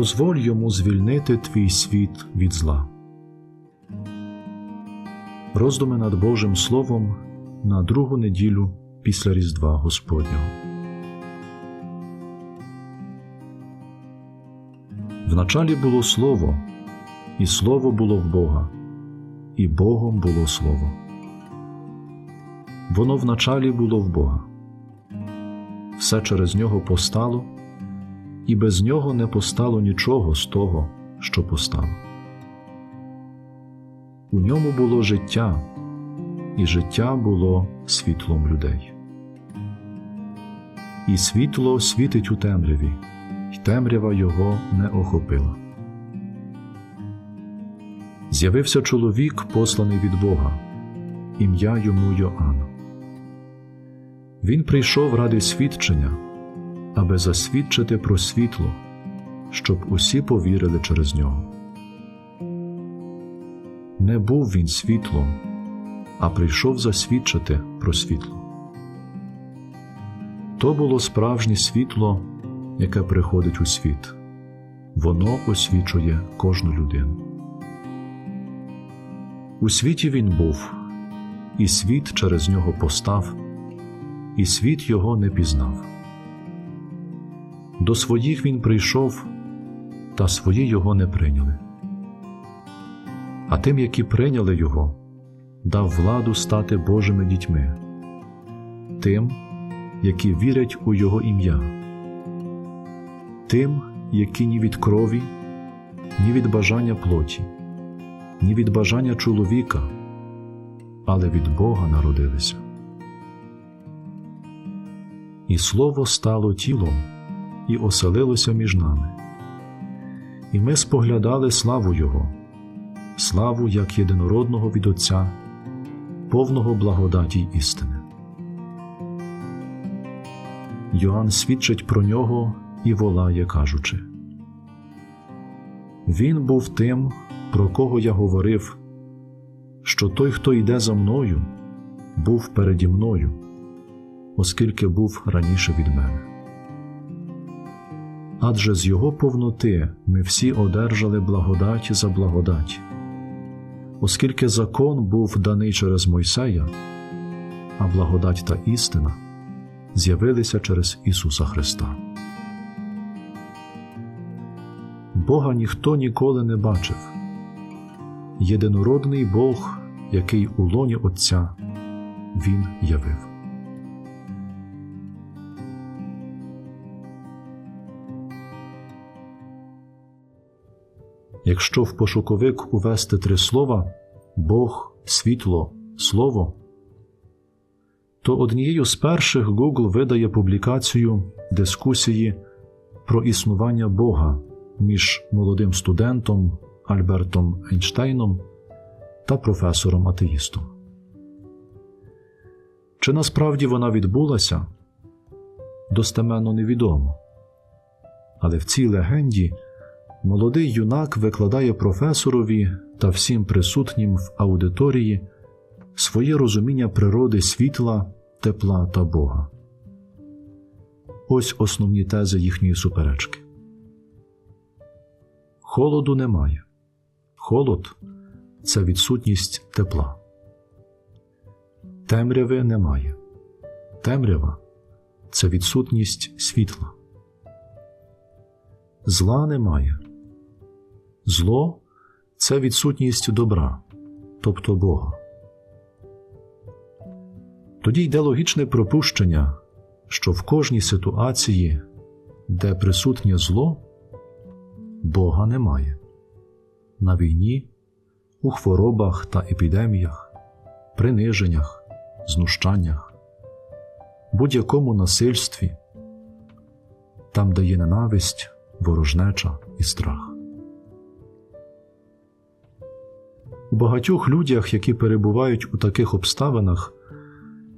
дозволь йому звільнити твій світ від зла. Роздуми над Божим Словом на другу неділю після Різдва Господнього. Вначалі було Слово, і Слово було в Бога, і Богом було Слово. Воно вначалі було в Бога. Все через нього постало, і без нього не постало нічого з того, що постало. У ньому було життя, і життя було світлом людей. І світло світить у темряві, й темрява його не охопила. З'явився чоловік, посланий від Бога, ім'я йому Йоанн. Він прийшов ради свідчення, аби засвідчити про світло, щоб усі повірили через нього. Не був він світлом, а прийшов засвідчити про світло. То було справжнє світло, яке приходить у світ. Воно освічує кожну людину. У світі він був, і світ через нього постав, і світ його не пізнав. До своїх він прийшов, та свої його не прийняли. А тим, які прийняли його, дав владу стати Божими дітьми, тим, які вірять у Його ім'я, тим, які ні від крові, ні від бажання плоті, ні від бажання чоловіка, але від Бога народилися. І Слово стало тілом і оселилося між нами. І ми споглядали славу Його, славу як єдинородного від Отця, повного благодаті істини. Йоанн свідчить про нього і волає, кажучи: Він був тим, про кого я говорив, що той, хто йде за мною, був переді мною, оскільки був раніше від мене. Адже з його повноти ми всі одержали благодать за благодать, оскільки закон був даний через Мойсея, а благодать та істина з'явилися через Ісуса Христа. Бога ніхто ніколи не бачив. Єдинородний Бог, який у лоні Отця, Він явив. Якщо в пошуковик увести три слова Бог, світло, Слово, то однією з перших Google видає публікацію дискусії про існування Бога між молодим студентом Альбертом Ейнштейном та професором атеїстом. Чи насправді вона відбулася? Достеменно невідомо. Але в цій легенді молодий юнак викладає професорові та всім присутнім в аудиторії своє розуміння природи світла, тепла та Бога. Ось основні тези їхньої суперечки. Холоду немає. Холод це відсутність тепла. Темряви немає. Темрява це відсутність світла. Зла немає. Зло це відсутність добра, тобто Бога. Тоді йде логічне пропущення, що в кожній ситуації, де присутнє зло, Бога немає. На війні, у хворобах та епідеміях, приниженнях, знущаннях, будь-якому насильстві, там, де є ненависть, ворожнеча і страх. Багатьох людях, які перебувають у таких обставинах,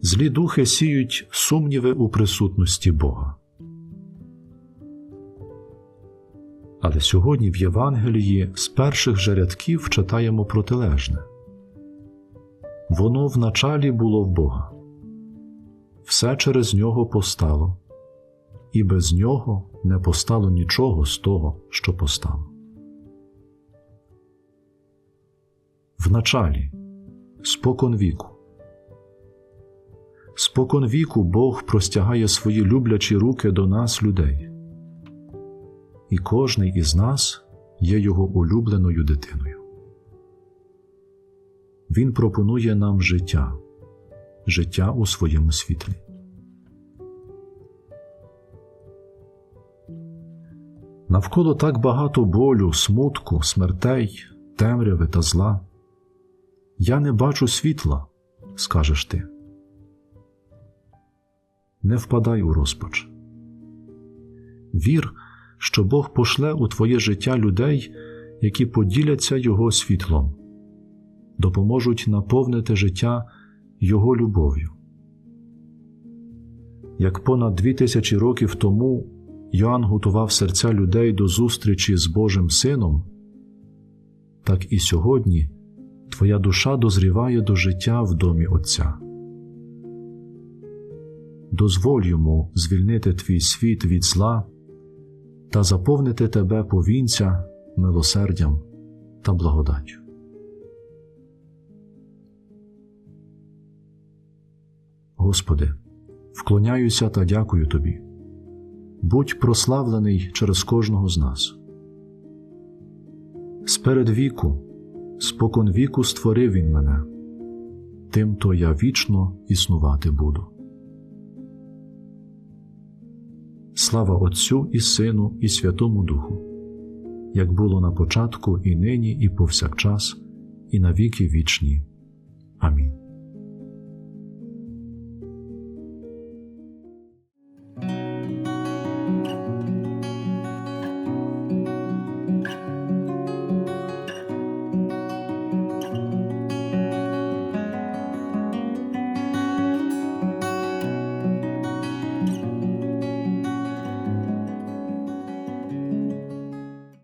злі духи сіють сумніви у присутності Бога. Але сьогодні в Євангелії з перших же рядків читаємо протилежне воно вначалі було в Бога, все через нього постало, і без нього не постало нічого з того, що постало. Вначалі, спокон віку. Спокон віку Бог простягає свої люблячі руки до нас, людей, і кожний із нас є його улюбленою дитиною. Він пропонує нам життя, життя у своєму світлі. Навколо так багато болю, смутку, смертей, темряви та зла. Я не бачу світла, скажеш ти. Не впадай у розпач. Вір, що Бог пошле у твоє життя людей, які поділяться Його світлом, допоможуть наповнити життя Його любов'ю. Як понад дві тисячі років тому Йоанн готував серця людей до зустрічі з Божим Сином, так і сьогодні твоя душа дозріває до життя в домі Отця. Дозволь йому звільнити твій світ від зла та заповнити тебе повінця, милосердям та благодаттю. Господи, вклоняюся та дякую Тобі. Будь прославлений через кожного з нас. Сперед віку, спокон віку створив Він мене, тим то я вічно існувати буду. Слава Отцю і Сину, і Святому Духу, як було на початку, і нині, і повсякчас, і на віки вічні. Амінь.